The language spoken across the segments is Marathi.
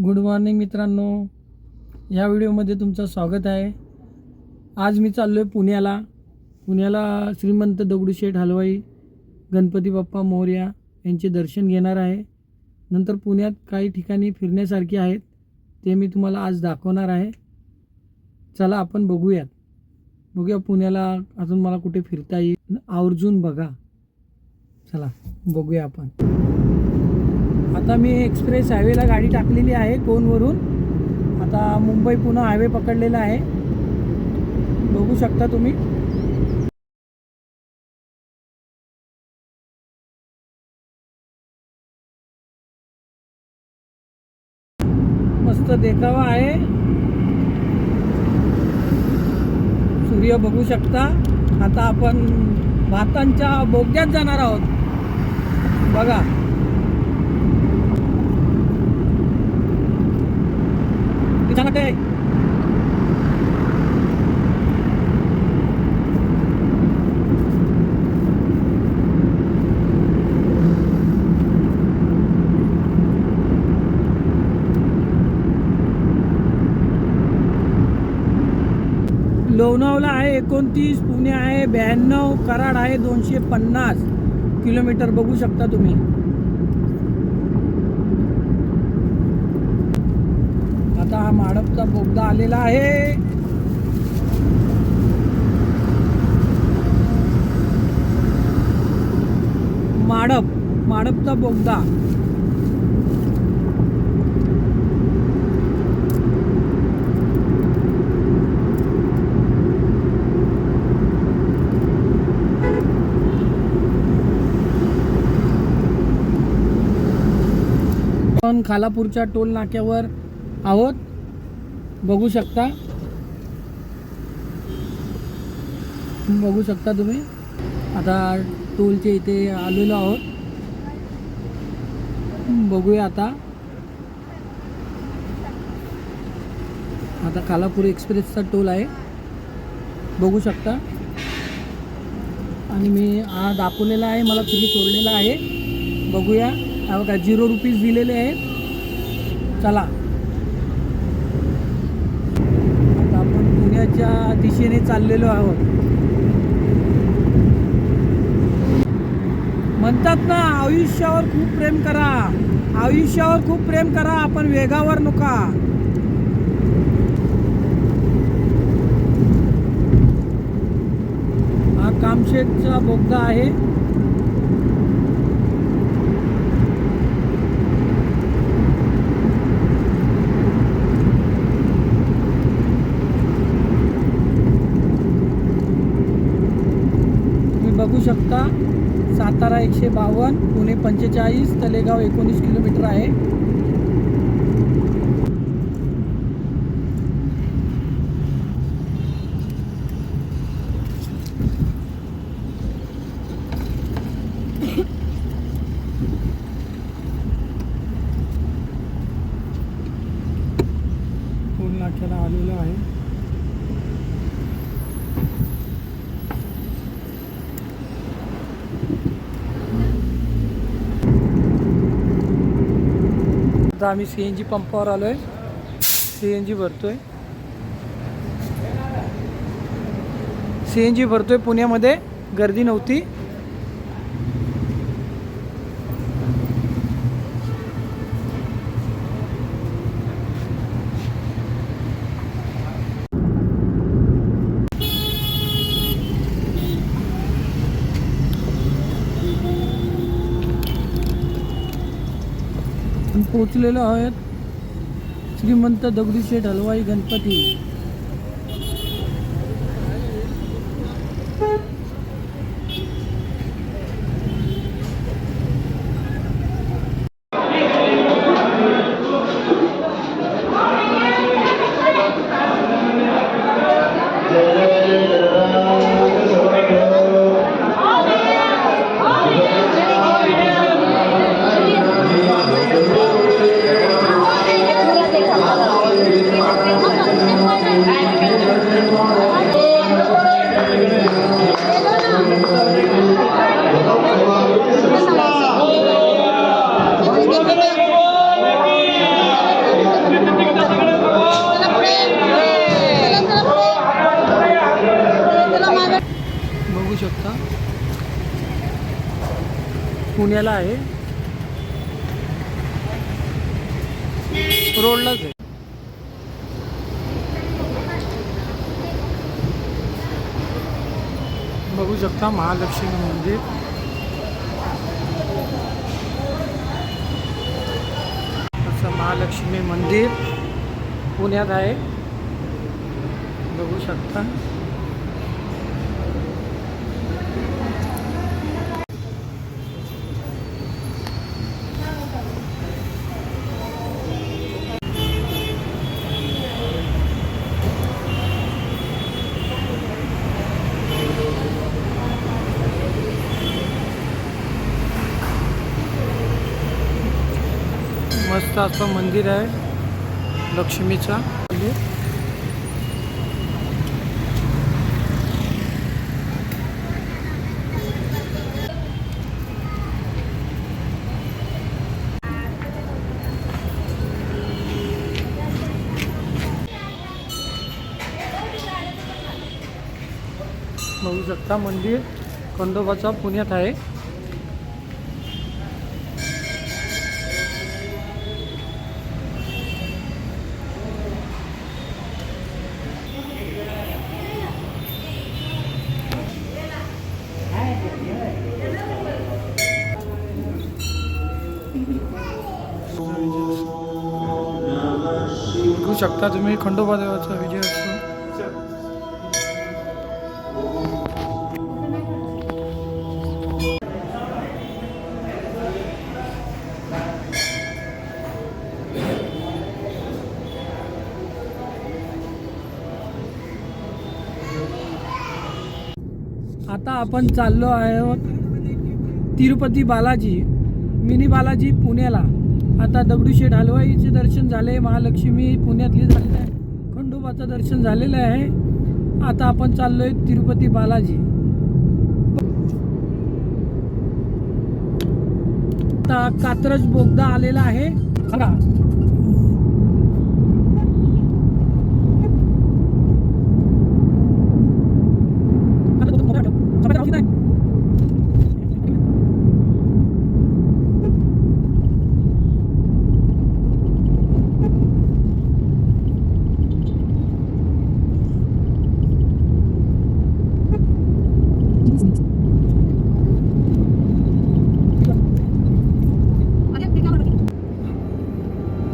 गुड मॉर्निंग मित्रांनो. या व्हिडिओमध्ये तुमचं स्वागत आहे. आज मी चाललो आहे पुण्याला. पुण्याला श्रीमंत दगडूशेठ हलवाई गणपती बाप्पा मोर्या यांचे दर्शन घेणार आहे. नंतर पुण्यात काही ठिकाणी फिरण्यासारखी आहेत ते मी तुम्हाला आज दाखवणार आहे. चला आपण बघूयात. बघूया पुण्याला अजून मला कुठे फिरता येईल. आवर्जून बघा. चला बघूया आपण. आता मी एक्सप्रेस हायवेला गाडी टाकलेली आहे कोनवरून आता मुंबई पुणे हायवे पकडलेला आहे. बघू शकता तुम्ही. मस्त देखावा आहे. सूर्य बघू शकता. आता आपण भातांच्या बोगद्यात जाणार आहोत. बघा. वाटतंय लोणावळा आहे एकोणतीस, पुणे आहे ब्याण्णव, कराड आहे दोनशे पन्नास. किलोमीटर बघू शकता तुम्ही. माडपचा बोगदा आलेला आहे. माडप माडपचा बोगदा. खालापूरच्या टोल नाक्यावर आहोत. बघू शकता. बघू शकता तुम्ही. आता टोलच्या इथे आलेलो आहोत. बघूया आता. आता खालापूर एक्सप्रेसचा टोल आहे. बघू शकता. आणि मी हा दाखवलेला आहे मला फ्री सोडलेला आहे. बघूया. काय झिरो रुपीज दिलेले आहेत. चला आता आपण दिशेने चाललेलो आहोत. म्हणतात ना आयुष्यावर खूप प्रेम करा. आयुष्यावर खूप प्रेम करा आपण वेगावर नका. हा कामशेतचा बोगदा आहे तुम्ही बघू शकता. सातारा एकशे बावन्न पुणे पंचेचाळीस तलेगाव एकोणीस किलोमीटर आहे. पूर्ण नाक्याला आलेलं आहे. आता आम्ही सी एन जी पंपावर आलो आहे सी एन जी भरतो आहे सी एन जी भरतो आहे पुण्यामध्ये. गर्दी नव्हती आपण पोचलेलो आहोत. श्रीमंत दगडूशेठ हलवाई गणपती. पुण्याला आहे. रोडलाच आहे. बघू शकता महालक्ष्मी मंदिर. असं महालक्ष्मी मंदिर पुण्यात आहे. बघू शकता. मस्त असं मंदिर आहे लक्ष्मीचा. मंदिर बघू शकता मंदिर खंडोबाचा पुण्यात आहे. शकता तुम्ही खंडोबा देवाचा विजय असतो आता आपण चाललो आहोत तिरुपती बालाजी मिनी बालाजी पुण्याला. आता दगडूशेठ हलवाईचे दर्शन झाले महालक्ष्मी पुण्यातली झालेलं आहे. खंडोबाचं दर्शन झालेलं आहे. आता आपण चाललो आहे तिरुपती बालाजी. आता कात्रज बोगदा आलेला आहे. खरा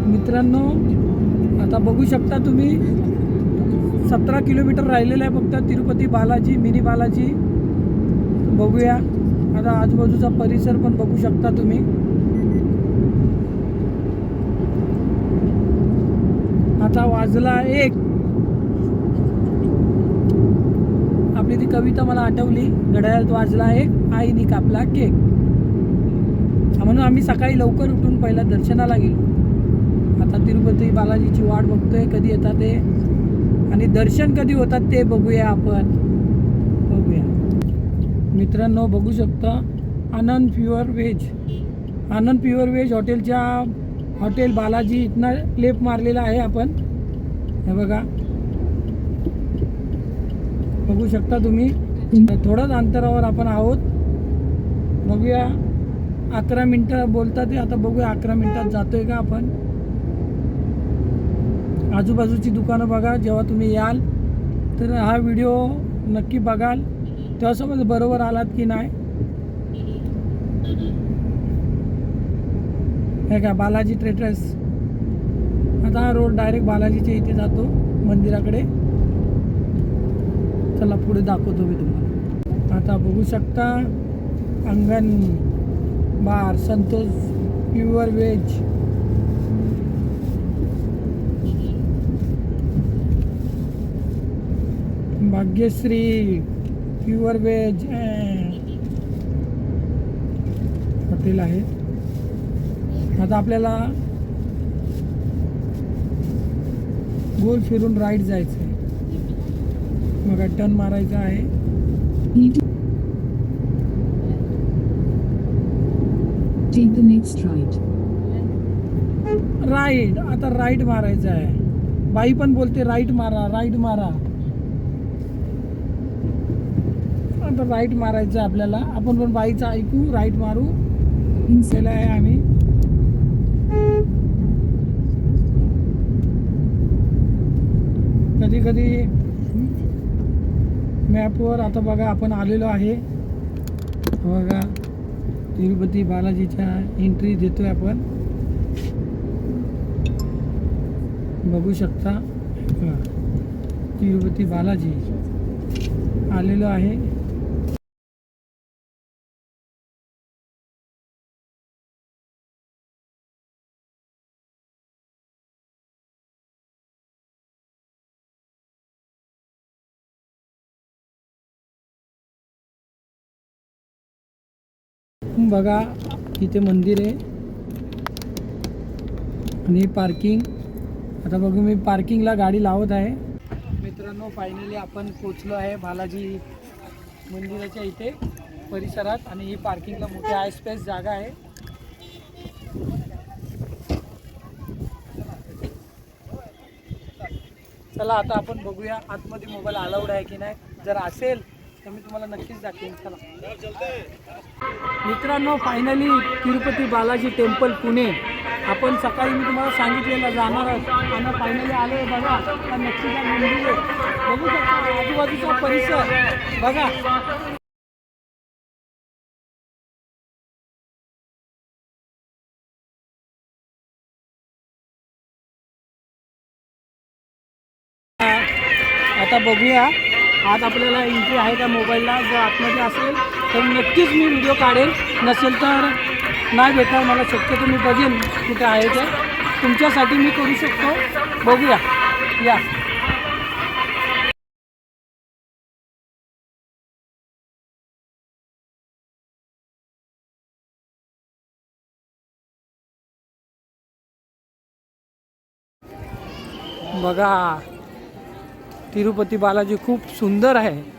मित्रांनो आता बघू शकता तुम्ही. सतरा किलोमीटर राहिलेलं आहे फक्त तिरुपती बालाजी मिनी बालाजी. बघूया. आता आजूबाजूचा परिसर पण बघू शकता तुम्ही. आता वाजला एक. आपली ती कविता मला आठवली. घड्याळात वाजला एक आईनी कापला केक. म्हणून आम्ही सकाळी लवकर उठून पहिला दर्शनाला गेलो. आता तिरुपती बालाजीची वाट बघतोय कधी येतात ते. आणि दर्शन कधी होतात ते बघूया आपण. बघूया. मित्रांनो बघू शकता Anand pure veg. Anand pure veg हॉटेलच्या हॉटेल बालाजी इथनं लेप मारलेला आहे आपण. हे बघा. बघू शकता तुम्ही. थोड्याच अंतरावर आपण आहोत. बघूया. अकरा मिनटं बोलतात ते आता बघूया अकरा मिनटात जातोय का आपण. आजूबाजूची दुकानं बघा जेव्हा तुम्ही याल तर हा व्हिडिओ नक्की बघाल. तेव्हा समज बरोबर आलात की नाही? हे का बालाजी ट्रेडर्स आता हा रोड डायरेक्ट बालाजीच्या इथे जातो मंदिराकडे. चला पुढे दाखवतो मी तुम्हाला. आता बघू शकता Angan bar Santosh pure veg Bhagyashree pure veg hotel आहे. आता आपल्याला गोल फिरून राईट जायचं आहे बघा टर्न मारायचा आहे. Right. राईट आता राईट मारायचं आहे. बाई पण बोलते राईट मारा राईट मारा. आता राईट मारायचं आहे आपल्याला. आपण पण बाईचं ऐकू राईट मारू. In केलं आहे आम्ही. कधी कधी मॅपवर आता बघा आपण आलेलो आहे. बघा तिरुपती बालाजीच्या एंट्री देतो आहे आपण. बघू शकता. तिरुपती बालाजी आलेलो आहे. बघा इथे मंदिर आहे. आणि पार्किंग आता बघू मी पार्किंगला गाडी लावत आहे. मित्रांनो फायनली आपण पोचलो आहे बालाजी मंदिराच्या इथे परिसरात. आणि ही पार्किंगला मोठी आय स्पेस जागा आहे. चला आता आपण बघूया आतमध्ये मोबाईल अलाउड आहे की नाही. जर असेल तर मी तुम्हाला नक्कीच दाखवेन. चला. मित्रांनो फायनली तिरुपती बालाजी टेम्पल पुणे. आपण सकाळी मी तुम्हाला सांगितलेलं जाणार आहोत. आणि फायनली आले बघा. नक्की नक्षीचा मंदिर. आहे बघू शकता आजूबाजूचा परिसर. बघा. आता बघूया. आज आपल्याला एंट्री आहे त्या मोबाईलला जर आतमध्ये असेल तर नक्कीच मी व्हिडिओ काढेल नसेल तर नाही भेटणार मला शक्यतो मी बघेन कुठे आहे ते. तुमच्यासाठी मी करू शकतो. बघूया. या. बघा तिरुपती बालाजी खूप सुंदर आहे.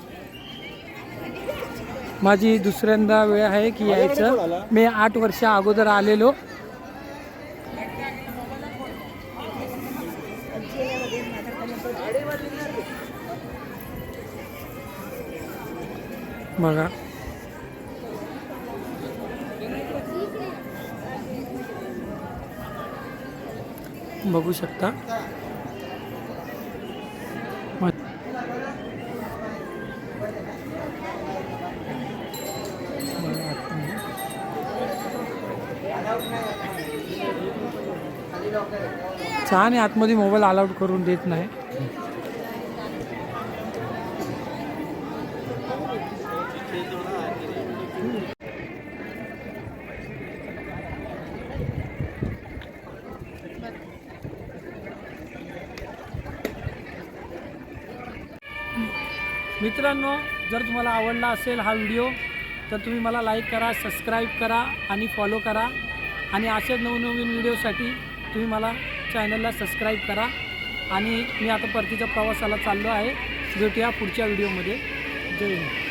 माझी दुसऱ्यांदा वेळ आहे की यायचं. मी आठ वर्षा अगोदर आलेलो. बघा. बघू शकता. छान आहे आतमध्ये मोबाईल अलाउड करून देत नाही. मित्रांनो जर तुम्हाला आवडला असेल हा व्हिडिओ तर तुम्ही मला लाईक करा सबस्क्राईब करा आणि फॉलो करा. आणि असेच नवनवीन व्हिडिओसाठी तुम्ही मला चॅनलला सबस्क्राईब करा. आणि मी आता परतीच्या प्रवासाला चाललो आहे. भेटूया पुढच्या व्हिडिओमध्ये. जय हिंद.